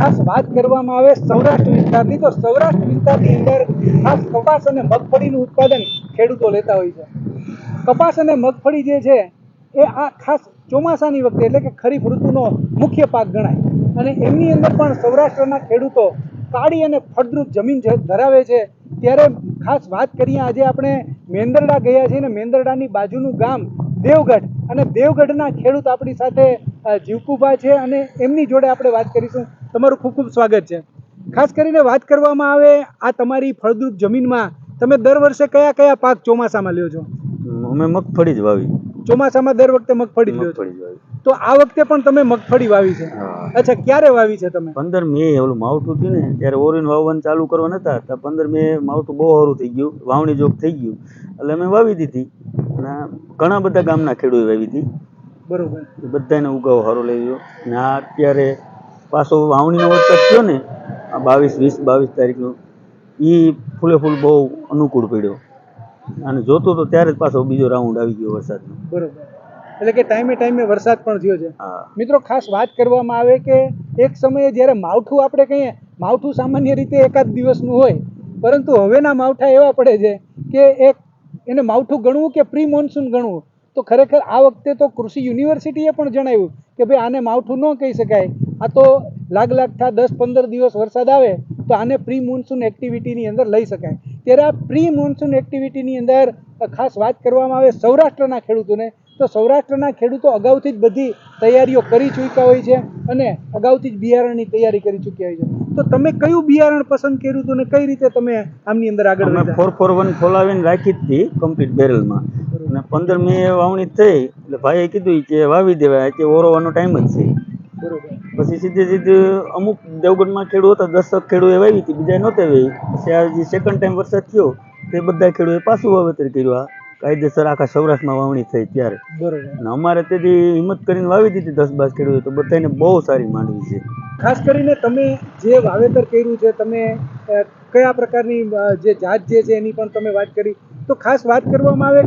ખાસ વાત કરવામાં આવે સૌરાષ્ટ્ર વિસ્તારની, તો સૌરાષ્ટ્ર વિસ્તારની અંદર ખાસ કપાસ અને મગફળીનું ઉત્પાદન ખેડૂતો લેતા હોય છે. કપાસ અને મગફળી જે છે, એ આ ખાસ ચોમાસાની વખતે એટલે કે ખરીફ ઋતુનો મુખ્ય પાક ગણાય. અને એમની અંદર પણ સૌરાષ્ટ્રના ખેડૂતો કાળી અને ફળદ્રુપ જમીન ધરાવે છે, ત્યારે ખાસ વાત કરીએ આજે આપણે મેંદરડા ગયા છીએ ને મેંદરડાની બાજુનું ગામ દેવગઢ. અને દેવગઢના ખેડૂત આપણી સાથે જીવકુભા છે અને એમની જોડે આપણે વાત કરીશું. તમારું ખૂબ ખૂબ સ્વાગત છે. ખાસ કરીને વાત કરવામાં આવે આ તમારી ફળદ્રુપ જમીનમાં તમે દર વર્ષે કયા કયા પાક ચોમાસામાં લ્યો છો? અમે મગફળી જ વાવી. ચોમાસામાં દર વખતે મગફળી લ્યો છો? મગફળી જ વાવી. તો આ વખતે પણ તમે મગફળી વાવી છે? અચ્છા ક્યારે વાવી છે તમે? પંદર મે ઓલું માવઠું થયું ને ત્યારે ઓરીન વાવવાનું ચાલુ કરવા નતા તો પંદર મે માવઠું બહુ સારું થઈ ગયું વાવણી જોગ થઈ ગયું. એટલે અમે વાવી દીધી. અને ઘણા બધા ગામના ખેડૂતો વાવી હતી બરોબર. બધાને ઉગાવ સારો લઈ ગયો ને આ અત્યારે પાછો વાવણીનો વરસાદ થયો ને આ બાવીસ વીસ બાવીસ તારીખનો એ ફૂલે ફૂલ બહુ અનુકૂળ પડ્યો. અને જોતો તો ત્યારે જ પાછો બીજો રાઉન્ડ આવી ગયો વરસાદનો. બરોબર. એટલે કે ટાઈમે ટાઈમે વરસાદ પણ થયો છે. મિત્રો ખાસ વાત કરવામાં આવે કે એક સમયે જ્યારે માવઠું આપણે કહીએ માવઠું સામાન્ય રીતે એકાદ દિવસનું હોય પરંતુ હવેના માવઠા એવા પડે છે કે એક એને માવઠું ગણવું કે પ્રી મોન્સૂન ગણવું? તો ખરેખર આ વખતે તો કૃષિ યુનિવર્સિટીએ પણ જણાવ્યું કે ભાઈ આને માવઠું ન કહી શકાય. આ તો લાગ લાગતા દસ પંદર દિવસ વરસાદ આવે તો આને પ્રી મોન્સૂન એક્ટિવિટીની અંદર લઈ શકાય. ત્યારે આ પ્રી મોન્સૂન એક્ટિવિટીની અંદર ખાસ વાત કરવામાં આવે સૌરાષ્ટ્રના ખેડૂતોને તો સૌરાષ્ટ્રના ખેડૂતો અગાઉથી જ બધી તૈયારીઓ કરી ચૂક્યા હોય છે અને અગાઉથી જ બિયારણની તૈયારી કરી ચૂક્યા હોય છે. તો તમે કયું બિયારણ પસંદ કર્યું હતું ને કઈ રીતે તમે આમની અંદર આગળ ફોર ફોર વન ખોલાવીને રાખી હતી કમ્પ્લીટ બેરલમાં અને પંદર મે વાવણી થઈ એટલે ભાઈએ કીધું કે વાવી દેવાય કે ઓરવાનો ટાઈમ જ છે. પછી સીધે સીધું અમુક દેવગઢમાં ખેડૂત હતા દસક ખેડૂએ વાવી હતી બીજા નહોતે વાવી. પછી આ જે સેકન્ડ ટાઈમ વરસાદ થયો તે બધા ખેડૂએ પાછું વાવેતર કર્યું. આ કાયદેસર આખા સૌરાષ્ટ્રમાં વાવણી થઈ ત્યારે. બરોબર. અને અમારે તેથી હિંમત કરીને વાવી દીધી દસ બાર ખેડૂએ તો બધાને બહુ સારી માંડવી છે. ખાસ કરીને તમે જે વાવેતર કર્યું છે તમે કયા પ્રકારની જે જાત જે છે એની પણ તમે વાત કરી. તો ખાસ વાત કરવામાં આવે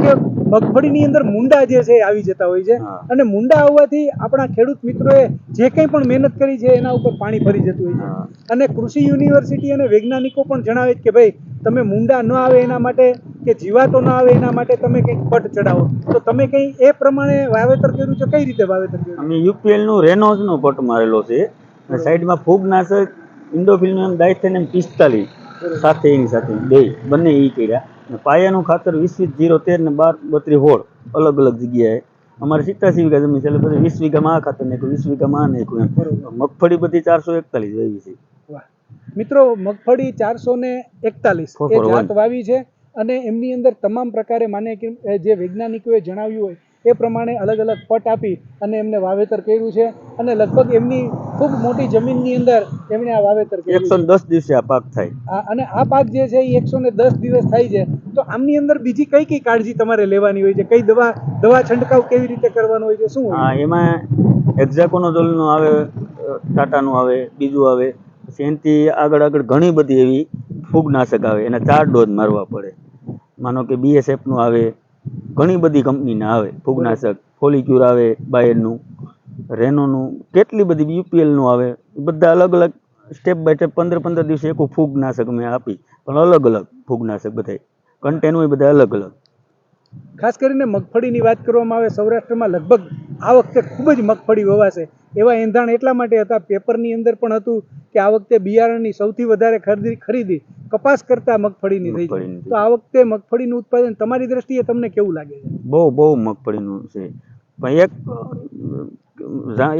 કે મગફળીની અંદર મુંડા જે છે આવી જતા હોય છે. અને મુંડા આવવાથી આપણા ખેડૂત મિત્રોએ જે કંઈ પણ મહેનત કરી છે એના ઉપર પાણી ભરી જતું હોય છે. અને કૃષિ યુનિવર્સિટી અને વૈજ્ઞાનિકો પણ જણાવે છે કે ભાઈ તમે મુંડા ન આવે એના માટે કે જીવાતો ન આવે એના માટે તમે કંઈક પટ ચડાવો તો તમે કંઈ એ પ્રમાણે વાવેતર કર્યું છે? કઈ રીતે વાવેતર કર્યું? અમે યુપીએલનું રેનોઝ નો પટ મારેલો છે. અને સાઈડમાં ફૂગનાશક ઇન્ડોફિલિયમ ડાયથેનિયમ પિસ્તાલીસ. સાથે એની સાથે. બે બંને એ કર્યા. અને પાયાનું ખાતર વીસ વીસ જીરો તેર ને બાર બત્રી હોળ અલગ અલગ જગ્યાએ. અમારે સિત્તાસી વીઘા જમીન છે એટલે બધે વીસ વીઘામાં આ ખાતર નાખ્યું વીસ વીઘામાં આ નાખ્યું એમ. મગફળી બધી ચારસો એકતાલીસ વાવી છે. મિત્રો મગફળી ચારસો ને એકતાલીસ એ જાત વાવી છે અને એમની અંદર તમામ પ્રકારે માને કે જે વૈજ્ઞાનિકોએ જણાવ્યું હોય એ પ્રમાણે અલગ અલગ પટ આપી અને એમને વાવેતર કર્યું છે. અને લગભગ એમની ખૂબ મોટી જમીનની અંદર એમણે આ વાવેતર કર્યું એકસો દસ દિવસે આ પાક થાય. અને આ પાક જે છે એ એકસો ને દસ દિવસ થાય છે. તો આમની અંદર બીજી કઈ કઈ કાળજી તમારે લેવાની હોય છે? કઈ દવા દવા છંટકાવ કેવી રીતે કરવાનો હોય છે? શું હા એમાં એક્ઝાકોનોઝોલનું આવે ટાટાનું આવે બીજું આવે. પછી એનાથી આગળ આગળ ઘણી બધી એવી ફૂગનાશક આવે. એના ચાર ડોઝ મારવા પડે. માનો કે બીએસએફનું આવે. ઘણી બધી કંપનીના આવે ફૂગનાશક. ફોલિક્યુર આવે બાયરનું રેનોનું કેટલી બધી યુપીએલનું આવે એ બધા અલગ અલગ સ્ટેપ બાય સ્ટેપ પંદર પંદર દિવસે એક ફૂગનાશક મેં આપી પણ અલગ અલગ ફૂગનાશક બધા કન્ટેન હોય બધા અલગ અલગ. ખાસ કરીને મગફળીની વાત કરવામાં આવે સૌરાષ્ટ્રમાં લગભગ આ વખતે ખૂબ જ મગફળી વવાશે. એવા એંધાણ એટલા માટે હતા પેપરની અંદર પણ હતું કે આ વખતે બિયારણની સૌથી વધારે ખરીદી ખરીદી કપાસ કરતા મગફળીની થઈ તો આ વખતે મગફળીનું ઉત્પાદન તમારી દ્રષ્ટિએ તમને કેવું લાગે છે? બહુ બહુ મગફળીનું છે. પણ એક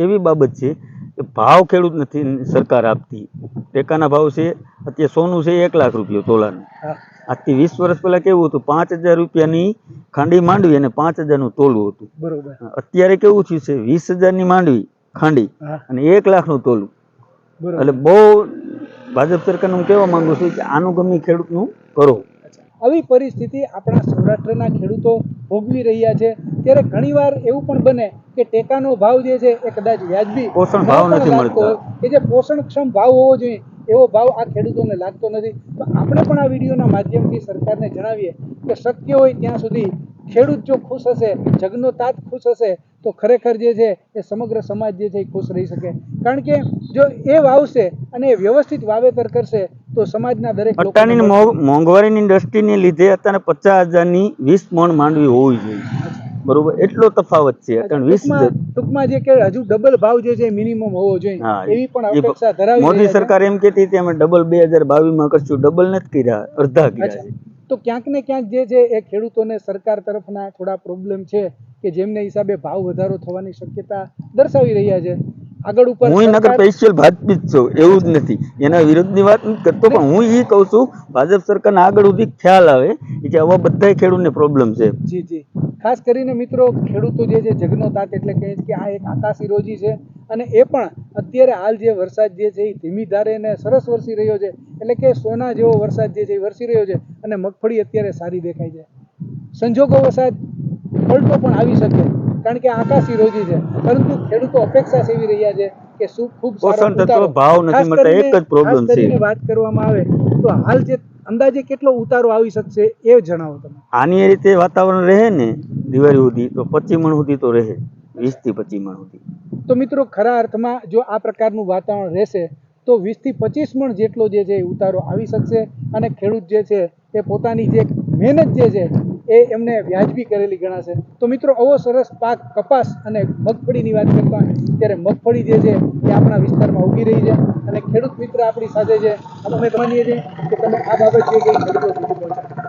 એવી બાબત છે કે ભાવ ખેડૂત નથી સરકાર આપતી. ટેકાના ભાવ છે અત્યારે સોનું છે એક લાખ રૂપિયો તોલાનું. આજથી વીસ વર્ષ પહેલા કેવું હતું પાંચ હજાર રૂપિયાની ખાંડી માંડવી અને પાંચ હજારનું તોલું હતું. બરોબર. અત્યારે કેવું થયું છે વીસ હજારની માંડવી ખાંડી અને એક લાખનું તોલું. એટલે બહુ ભાજપ સરકારનું હું કહેવા માંગુ છું કે આનું ગમે ખેડૂતનું કરો. આવી પરિસ્થિતિ આપણા સૌરાષ્ટ્રના ખેડૂતો ભોગવી રહ્યા છે. ત્યારે ઘણીવાર એવું પણ બને કે ટેકાનો ભાવ જે છે એ કદાચ વ્યાજબી પોષણ ભાવ નથી લાગતો કે જે પોષણક્ષમ ભાવ હોવો જોઈએ એવો ભાવ આ ખેડૂતોને લાગતો નથી. તો આપણે પણ આ વિડીયોના માધ્યમથી સરકારને જણાવીએ કે શક્ય હોય ત્યાં સુધી ખેડૂત જો ખુશ હશે જગનો તાત ખુશ હશે તો ખરેખર જે છે એ સમગ્ર સમાજ જે છે એ ખુશ રહી શકે. કારણ કે જો એ વાવશે અને એ વ્યવસ્થિત વાવેતર કરશે તો સમાજના દરેક મોં- મોંઘવારીની દ્રષ્ટિને લીધે અત્યારે પચાસ હજારની વીસ મણ માંડવી હોવી જોઈએ. બરોબર? એટલો તફાવત છે કારણ વીસ ટૂંકમાં જે કે હજુ ડબલ ભાવ જે છે મિનિમમ હોવો જોઈએ. એવી પણ અપેક્ષા ધરાવી મોદી સરકાર એમ કહેતી હતી અમે ડબલ બે હજાર બાવીસમાં કરશું. ડબલ નથી કર્યા અડધા કર્યા તો ક્યાંક ને ક્યાંક જે છે એ ખેડૂતોને સરકાર તરફના થોડા પ્રોબ્લેમ છે કે જેમને હિસાબે ભાવ વધારો થવાની શક્યતા દર્શાવી રહ્યા છે. આગળ ઉપર હું નગર ભાજપી જ છું એવું જ નથી. એના વિરુદ્ધની વાત નથી કરતો પણ હું એ કહું છું ભાજપ સરકારને આગળ સુધી ખ્યાલ આવે કે આવા બધા ખેડૂતને પ્રોબ્લેમ છે. જી જી. ખાસ કરીને મિત્રો ખેડૂતો જે છે જગનો તાત એટલે કહે છે કે આ એક આકાશી રોજી છે અને એ પણ અત્યારે હાલ જે વરસાદ જે છે એ ધીમી ધારે અને સરસ વરસી રહ્યો છે એટલે કે સોના જેવો વરસાદ જે છે એ વરસી રહ્યો છે અને મગફળી અત્યારે સારી દેખાય છે. સંજોગો વરસાદ પલટો પણ આવી શકે. કારણ કે આકાશ વિરોધી છે. પરંતુ ખેડૂતો અપેક્ષા સેવી રહ્યા છે કે શું ખૂબ પોષણ તત્વ ભાવ નથી મળતા, એક જ પ્રોબ્લેમ છે. વાત કરવામાં આવે તો હાલ જે અંદાજે કેટલો ઉતારો આવી શકશે એ જણાવો તમે. આની રીતે વાતાવરણ રહે ને દિવાળી સુધી તો પચી મણ સુધી તો રહે વીસથી પચીસ મણ સુધી. તો મિત્રો ખરા અર્થમાં જો આ પ્રકારનું વાતાવરણ રહેશે તો વીસથી પચીસ મણ જેટલો જે છે ઉતારો આવી શકશે અને ખેડૂત જે છે એ પોતાની જે મહેનત જે છે એ એમને વ્યાજબી કરેલી ગણાશે. તો મિત્રો, આવો સરસ પાક, કપાસ અને મગફળીની વાત કરતા ત્યારે મગફળી જે છે, એ આપણા વિસ્તારમાં ઉગી રહી છે અને ખેડૂત મિત્ર આપણી સાથે છે. અમે માનીએ છીએ કે તમે આ બાબત જે એ ખેડૂતો સુધી પહોંચાડો